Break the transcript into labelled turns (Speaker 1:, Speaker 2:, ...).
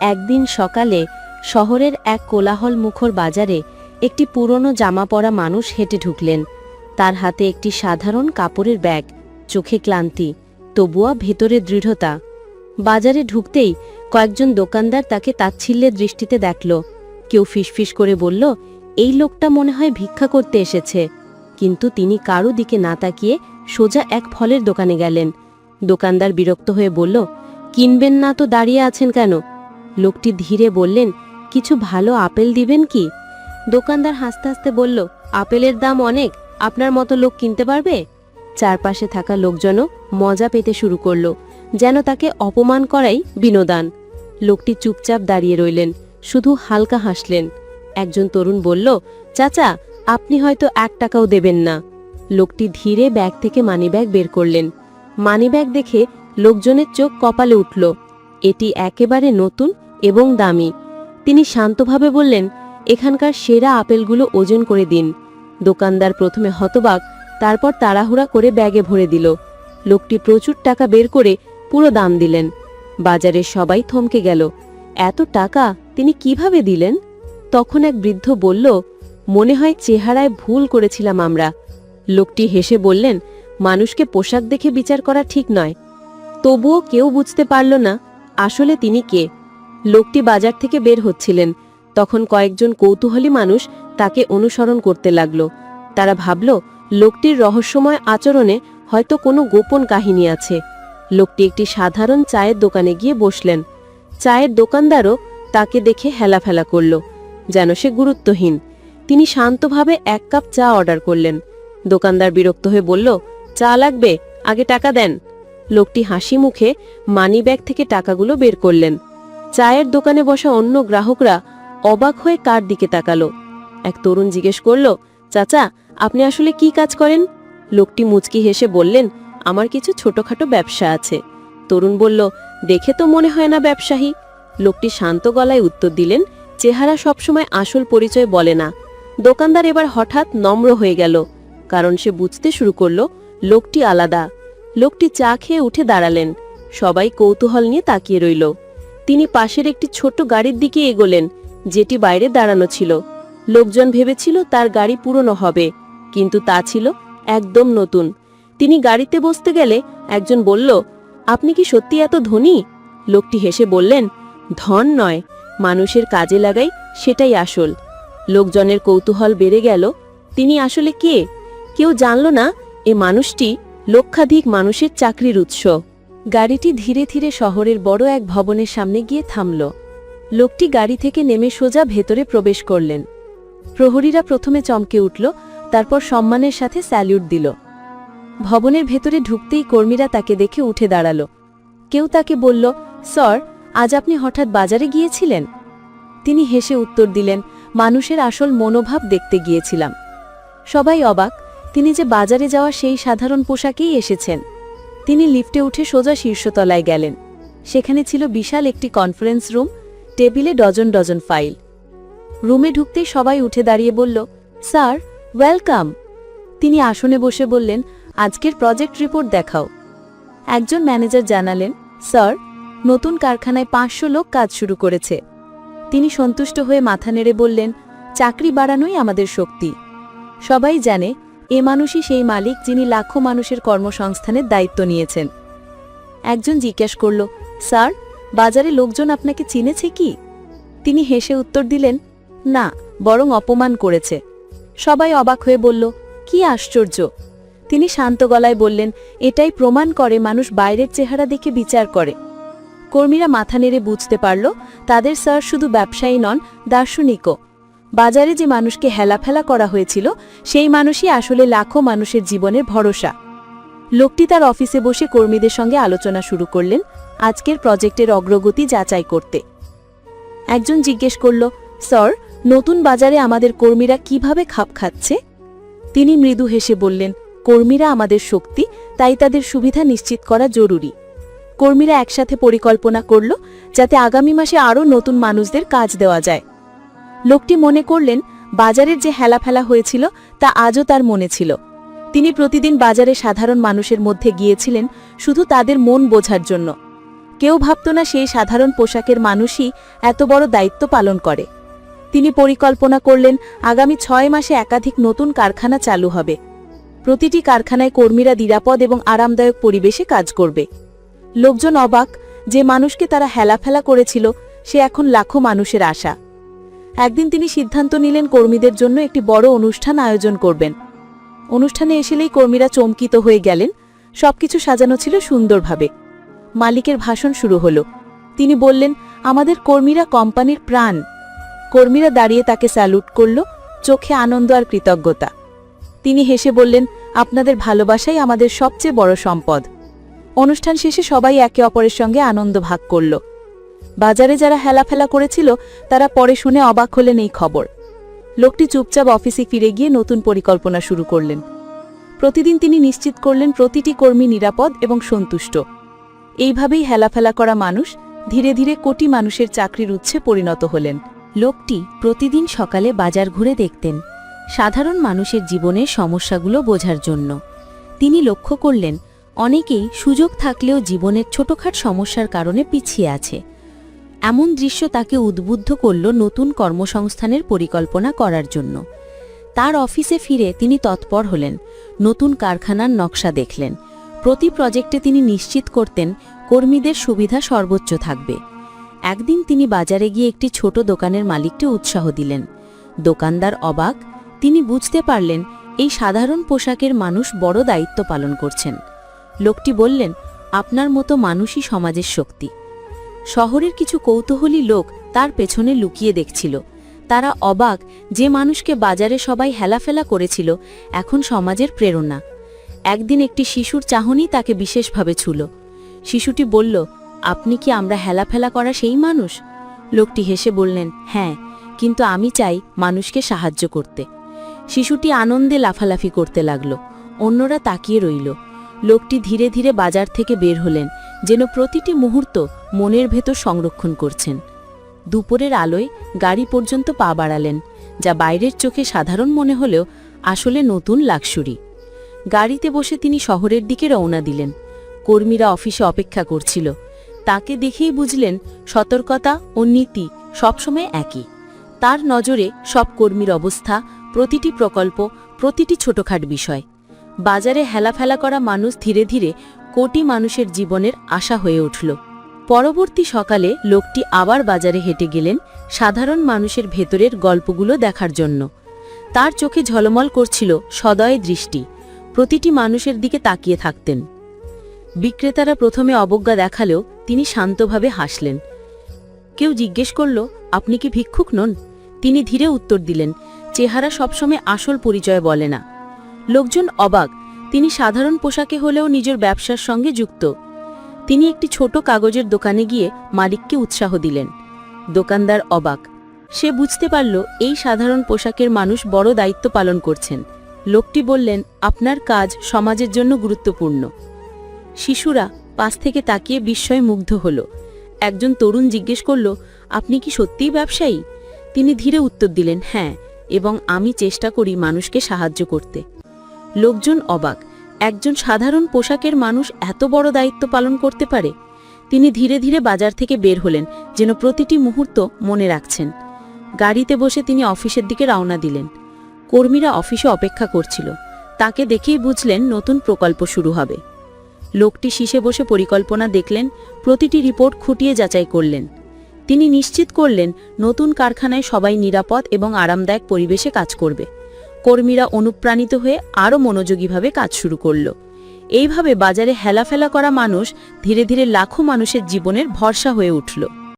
Speaker 1: একদিন সকালে শহরের এক কোলাহল মুখর বাজারে একটি পুরনো জামা পরা মানুষ হেঁটে ঢুকলেন। তার হাতে একটি সাধারণ কাপড়ের ব্যাগ, চোখে ক্লান্তি তবুয়া ভেতরে দৃঢ়তা। বাজারে ঢুকতেই কয়েকজন দোকানদার তাকে তাচ্ছিল্যের দৃষ্টিতে দেখল। কেউ ফিসফিস করে বলল, এই লোকটা মনে হয় ভিক্ষা করতে এসেছে। কিন্তু তিনি কারও দিকে না তাকিয়ে সোজা এক ফলের দোকানে গেলেন। দোকানদার বিরক্ত হয়ে বলল, কিনবেন না তো, দাঁড়িয়ে আছেন কেন? লোকটি ধীরে বললেন, কিছু ভালো আপেল দিবেন কি? দোকানদার হাসতে হাসতে বলল, আপেলের দাম অনেক, আপনার মতো লোক কিনতে পারবে? চারপাশে থাকা লোকজনও মজা পেতে শুরু করল, যেন তাকে অপমান করাই বিনোদান। লোকটি চুপচাপ দাঁড়িয়ে রইলেন, শুধু হালকা হাসলেন। একজন তরুণ বলল, চাচা, আপনি হয়তো এক টাকাও দেবেন না। লোকটি ধীরে ব্যাগ থেকে মানিব্যাগ বের করলেন। মানিব্যাগ দেখে লোকজনের চোখ কপালে উঠল, এটি একেবারে নতুন এবং দামি। তিনি শান্তভাবে বললেন, এখানকার সেরা আপেলগুলো ওজন করে দিন। দোকানদার প্রথমে হতবাক, তারপর তাড়াহুড়া করে ব্যাগে ভরে দিল। লোকটি প্রচুর টাকা বের করে পুরো দাম দিলেন। বাজারে সবাই থমকে গেল। এত টাকা তিনি কীভাবে দিলেন? তখন এক বৃদ্ধ বলল, মনে হয় চেহারায় ভুল করেছিলাম আমরা। লোকটি হেসে বললেন, মানুষকে পোশাক দেখে বিচার করা ঠিক নয়। তবুও কেউ বুঝতে পারল না আসলে তিনি কে। লোকটি বাজার থেকে বের হচ্ছিলেন। তখন কয়েকজন কৌতূহলী মানুষ তাকে অনুসরণ করতে লাগল। তারা ভাবল, লোকটির রহস্যময় আচরণে হয়তো কোনো গোপন কাহিনী আছে। লোকটি একটি সাধারণ চায়ের দোকানে গিয়ে বসলেন। চায়ের দোকানদারও তাকে দেখে হেলাফেলা করল, যেন সে গুরুত্বহীন। তিনি শান্তভাবে এক কাপ চা অর্ডার করলেন। দোকানদার বিরক্ত হয়ে বলল, চা লাগবে, আগে টাকা দেন। লোকটি হাসি মুখে মানিব্যাগ থেকে টাকাগুলো বের করলেন। চায়ের দোকানে বসা অন্য গ্রাহকরা অবাক হয়ে কার দিকে তাকালো। এক তরুণ জিজ্ঞেস করল, চাচা, আপনি আসলে কি কাজ করেন? লোকটি মুচকি হেসে বললেন, আমার কিছু ছোটখাটো ব্যবসা আছে। তরুণ বলল, দেখে তো মনে হয় না ব্যবসায়ী। লোকটি শান্ত গলায় উত্তর দিলেন, চেহারা সবসময় আসল পরিচয় বলে না। দোকানদার এবার হঠাৎ নম্র হয়ে গেল, কারণ সে বুঝতে শুরু করল, লোকটি আলাদা। লোকটি চা খেয়ে উঠে দাঁড়ালেন, সবাই কৌতূহল নিয়ে তাকিয়ে রইল। তিনি পাশের একটি ছোট গাড়ির দিকে এগোলেন, যেটি বাইরে দাঁড়ানো ছিল। লোকজন ভেবেছিল তার গাড়ি পুরনো হবে, কিন্তু তা ছিল একদম নতুন। তিনি গাড়িতে বসতে গেলে একজন বলল, আপনি কি সত্যি এত ধনী? লোকটি হেসে বললেন, ধন নয়, মানুষের কাজে লাগাই সেটাই আসল। লোকজনের কৌতূহল বেড়ে গেল, তিনি আসলে কে? কেউ জানল না, এ মানুষটি লক্ষাধিক মানুষের চাকরির উৎস। গাড়িটি ধীরে ধীরে শহরের বড় এক ভবনের সামনে গিয়ে থামল। লোকটি গাড়ি থেকে নেমে সোজা ভেতরে প্রবেশ করলেন। প্রহরীরা প্রথমে চমকে উঠল, তারপর সম্মানের সাথে স্যালিউট দিল। ভবনের ভেতরে ঢুকতেই কর্মীরা তাকে দেখে উঠে দাঁড়াল। কেউ তাকে বলল, স্যার, আজ আপনি হঠাৎ বাজারে গিয়েছিলেন? তিনি হেসে উত্তর দিলেন, মানুষের আসল মনোভাব দেখতে গিয়েছিলাম। সবাই অবাক, তিনি যে বাজারে যাওয়া সেই সাধারণ পোশাকেই এসেছেন। তিনি লিফটে উঠে সোজা শীর্ষতলায় গেলেন। সেখানে ছিল বিশাল একটি কনফারেন্স রুম, টেবিলে ডজন ডজন ফাইল। রুমে ঢুকতেই সবাই উঠে দাঁড়িয়ে বলল, স্যার, ওয়েলকাম। তিনি আসনে বসে বললেন, আজকের প্রজেক্ট রিপোর্ট দেখাও। একজন ম্যানেজার জানালেন, স্যার, নতুন কারখানায় পাঁচশো লোক কাজ শুরু করেছে। তিনি সন্তুষ্ট হয়ে মাথা নেড়ে বললেন, চাকরি বাড়ানোই আমাদের শক্তি। সবাই জানে এ মানুষই সেই মালিক যিনি লাখো মানুষের কর্মসংস্থানের দায়িত্ব নিয়েছেন। একজন জিজ্ঞেস করল, স্যার, বাজারে লোকজন আপনাকে চিনেছে কি? তিনি হেসে উত্তর দিলেন, না, বরং অপমান করেছে। সবাই অবাক হয়ে বলল, কি আশ্চর্য! তিনি শান্ত গলায় বললেন, এটাই প্রমাণ করে মানুষ বাইরের চেহারা দেখে বিচার করে। কর্মীরা মাথা নেড়ে বুঝতে পারল, তাদের স্যার শুধু ব্যবসায়ী নন, দার্শনিকও। বাজারে যে মানুষকে হেলাফেলা করা হয়েছিল, সেই মানুষই আসলে লাখো মানুষের জীবনের ভরসা। লোকটি তার অফিসে বসে কর্মীদের সঙ্গে আলোচনা শুরু করলেন আজকের প্রজেক্টের অগ্রগতি যাচাই করতে। একজন জিজ্ঞেস করল, স্যার, নতুন বাজারে আমাদের কর্মীরা কীভাবে খাপ খাচ্ছে? তিনি মৃদু হেসে বললেন, কর্মীরা আমাদের শক্তি, তাই তাদের সুবিধা নিশ্চিত করা জরুরি। কর্মীরা একসাথে পরিকল্পনা করল, যাতে আগামী মাসে আরও নতুন মানুষদের কাজ দেওয়া যায়। লোকটি মনে করলেন, বাজারের যে হেলাফেলা হয়েছিল তা আজও তার মনে ছিল। তিনি প্রতিদিন বাজারে সাধারণ মানুষের মধ্যে গিয়েছিলেন শুধু তাদের মন বোঝার জন্য।
Speaker 2: কেউ ভাবত না সেই সাধারণ পোশাকের মানুষই এত বড় দায়িত্ব পালন করে। তিনি পরিকল্পনা করলেন, আগামী ছয় মাসে একাধিক নতুন কারখানা চালু হবে। প্রতিটি কারখানায় কর্মীরা নিরাপদ এবং আরামদায়ক পরিবেশে কাজ করবে। লোকজন অবাক যে মানুষকে তারা হেলাফেলা করেছিল, সে এখন লাখো মানুষের আশা। একদিন তিনি সিদ্ধান্ত নিলেন কর্মীদের জন্য একটি বড় অনুষ্ঠান আয়োজন করবেন। অনুষ্ঠানে এসেলেই কর্মীরা চমকিত হয়ে গেলেন, সবকিছু সাজানো ছিল সুন্দরভাবে। মালিকের ভাষণ শুরু হলো। তিনি বললেন, আমাদের কর্মীরা কোম্পানির প্রাণ। কর্মীরা দাঁড়িয়ে তাকে স্যালুট করল, চোখে আনন্দ আর কৃতজ্ঞতা। তিনি হেসে বললেন, আপনাদের ভালোবাসাই আমাদের সবচেয়ে বড় সম্পদ। অনুষ্ঠান শেষে সবাই একে অপরের সঙ্গে আনন্দ ভাগ করল। বাজারে যারা হেলাফেলা করেছিল, তারা পরে শুনে অবাক হলেন এই খবর। লোকটি চুপচাপ অফিসে ফিরে গিয়ে নতুন পরিকল্পনা শুরু করলেন। প্রতিদিন তিনি নিশ্চিত করলেন প্রতিটি কর্মী নিরাপদ এবং সন্তুষ্ট। এইভাবেই হেলাফেলা করা মানুষ ধীরে ধীরে কোটি মানুষের চাকরির উৎসে পরিণত হলেন।
Speaker 1: লোকটি প্রতিদিন সকালে বাজার ঘুরে দেখতেন সাধারণ মানুষের জীবনের সমস্যাগুলো বোঝার জন্য। তিনি লক্ষ্য করলেন, অনেকেই সুযোগ থাকলেও জীবনের ছোটখাট সমস্যার কারণে পিছিয়ে আছে। এমন দৃশ্য তাকে উদ্বুদ্ধ করল নতুন কর্মসংস্থানের পরিকল্পনা করার জন্য। তার অফিসে ফিরে তিনি তৎপর হলেন, নতুন কারখানার নকশা দেখলেন। প্রতি প্রজেক্টে তিনি নিশ্চিত করতেন, কর্মীদের সুবিধা সর্বোচ্চ থাকবে। একদিন তিনি বাজারে গিয়ে একটি ছোট দোকানের মালিককে উৎসাহ দিলেন। দোকানদার অবাক, তিনি বুঝতে পারলেন, এই সাধারণ পোশাকের মানুষ বড় দায়িত্ব পালন করছেন। লোকটি বললেন, আপনার মতো মানুষই সমাজের শক্তি। শহরের কিছু কৌতূহলী লোক তার পেছনে লুকিয়ে দেখছিল। তারা অবাক যে মানুষকে বাজারে সবাই হেলাফেলা করেছিল, এখন সমাজের প্রেরণা। একদিন একটি শিশুর চাহনি তাকে বিশেষভাবে ছুল। শিশুটি বলল, আপনি কি আমরা হেলাফেলা করা সেই মানুষ? লোকটি হেসে বললেন হ্যাঁ কিন্তু আমি চাই মানুষকে সাহায্য করতে। শিশুটি আনন্দে লাফালাফি করতে লাগল। অন্যরা তাকিয়ে রইল। লোকটি ধীরে ধীরে বাজার থেকে বের হলেন। যেন প্রতিটি মুহূর্ত মনের ভেতর সংরক্ষণ করছেন। দুপুরের আলোয় গাড়ি পর্যন্ত পা বাড়ালেন, যা বাইরের চোখে সাধারণ মনে হলেও আসলে নতুন লাক্সুরি। গাড়িতে বসে তিনি শহরের দিকে রওনা দিলেন। কর্মীরা অফিসে অপেক্ষা করছিল। তাকে দেখেই বুঝলেন সতর্কতা ও নীতি সবসময় একই। তার নজরে সব কর্মীর অবস্থা, প্রতিটি প্রকল্প, প্রতিটি ছোটখাট বিষয়। বাজারে হেলাফেলা করা মানুষ ধীরে ধীরে কোটি মানুষের জীবনের আশা হয়ে উঠল। পরবর্তী সকালে লোকটি আবার বাজারে হেঁটে গেলেন সাধারণ মানুষের ভেতরের গল্পগুলো দেখার জন্য। তার চোখে ঝলমল করছিল সদয় দৃষ্টি। প্রতিটি মানুষের দিকে তাকিয়ে থাকতেন। বিক্রেতারা প্রথমে অবজ্ঞা দেখালেও তিনি শান্তভাবে হাসলেন। কেউ জিজ্ঞেস করল, আপনি কি ভিক্ষুক নন? তিনি ধীরে উত্তর দিলেন, চেহারা সবসময় আসল পরিচয় বলে না। লোকজন অবাক তিনি সাধারণ পোশাকে হলেও নিজের ব্যবসার সঙ্গে যুক্ত। তিনি একটি ছোট কাগজের দোকানে গিয়ে মালিককে উৎসাহ দিলেন। দোকানদার অবাক। সে বুঝতে পারল, এই সাধারণ পোশাকের মানুষ বড় দায়িত্ব পালন করছেন। লোকটি বললেন, আপনার কাজ সমাজের জন্য গুরুত্বপূর্ণ। শিশুরা? পাশ থেকে তাকিয়ে বিস্ময়ে মুগ্ধ হল। একজন তরুণ জিজ্ঞেস করল, আপনি কি সত্যিই ব্যবসায়ী? তিনি ধীরে উত্তর দিলেন হ্যাঁ এবং আমি চেষ্টা করি মানুষকে সাহায্য করতে। লোকজন অবাক। একজন সাধারণ পোশাকের মানুষ এত বড় দায়িত্ব পালন করতে পারে? তিনি ধীরে ধীরে বাজার থেকে বের হলেন, যেন প্রতিটি মুহূর্ত মনে রাখছেন। গাড়িতে বসে তিনি অফিসের দিকে রওনা দিলেন। কর্মীরা অফিসে অপেক্ষা করছিল। তাকে দেখেই বুঝলেন নতুন প্রকল্প শুরু হবে। লোকটি শীষে বসে পরিকল্পনা দেখলেন, প্রতিটি রিপোর্ট খুঁটিয়ে যাচাই করলেন। তিনি নিশ্চিত করলেন, নতুন কারখানায় সবাই নিরাপদ এবং আরামদায়ক পরিবেশে কাজ করবে। কর্মীরা অনুপ্রাণিত হয়ে আরও মনোযোগীভাবে কাজ শুরু করল। এইভাবে বাজারে হেলাফেলা করা মানুষ ধীরে ধীরে লাখো মানুষের জীবনের ভরসা হয়ে উঠল।